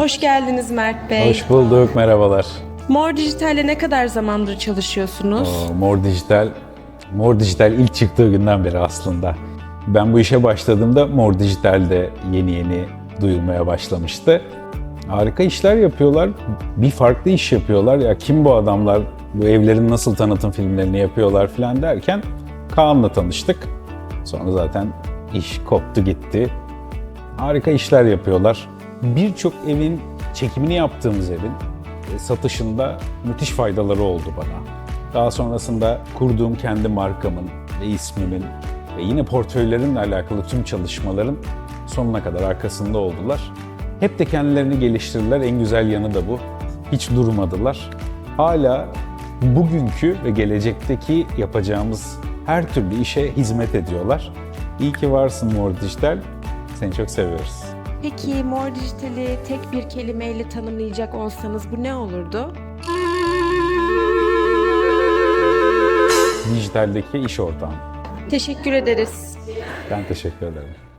Hoş geldiniz Mert Bey. Hoş bulduk, merhabalar. Mor Dijital'le ne kadar zamandır çalışıyorsunuz? Oo, Mor Dijital, Mor Dijital ilk çıktığı günden beri aslında. Ben bu işe başladığımda Mor Dijital de yeni yeni duyulmaya başlamıştı. Harika işler yapıyorlar. Bir farklı iş yapıyorlar. Ya kim bu adamlar? Bu evlerin nasıl tanıtım filmlerini yapıyorlar falan derken Kaan'la tanıştık. Sonra zaten iş koptu gitti. Harika işler yapıyorlar. Birçok evin çekimini yaptığımız evin e, satışında müthiş faydaları oldu bana. Daha sonrasında kurduğum kendi markamın ve ismimin ve yine portföylerimle alakalı tüm çalışmaların sonuna kadar arkasında oldular. Hep de kendilerini geliştirdiler. En güzel yanı da bu. Hiç durmadılar. Hala bugünkü ve gelecekteki yapacağımız her türlü işe hizmet ediyorlar. İyi ki varsın Mor. Seni çok seviyoruz. Peki Mor Dijital'i tek bir kelimeyle tanımlayacak olsanız bu ne olurdu? Dijitaldeki iş ortağım. Teşekkür ederiz. Ben teşekkür ederim.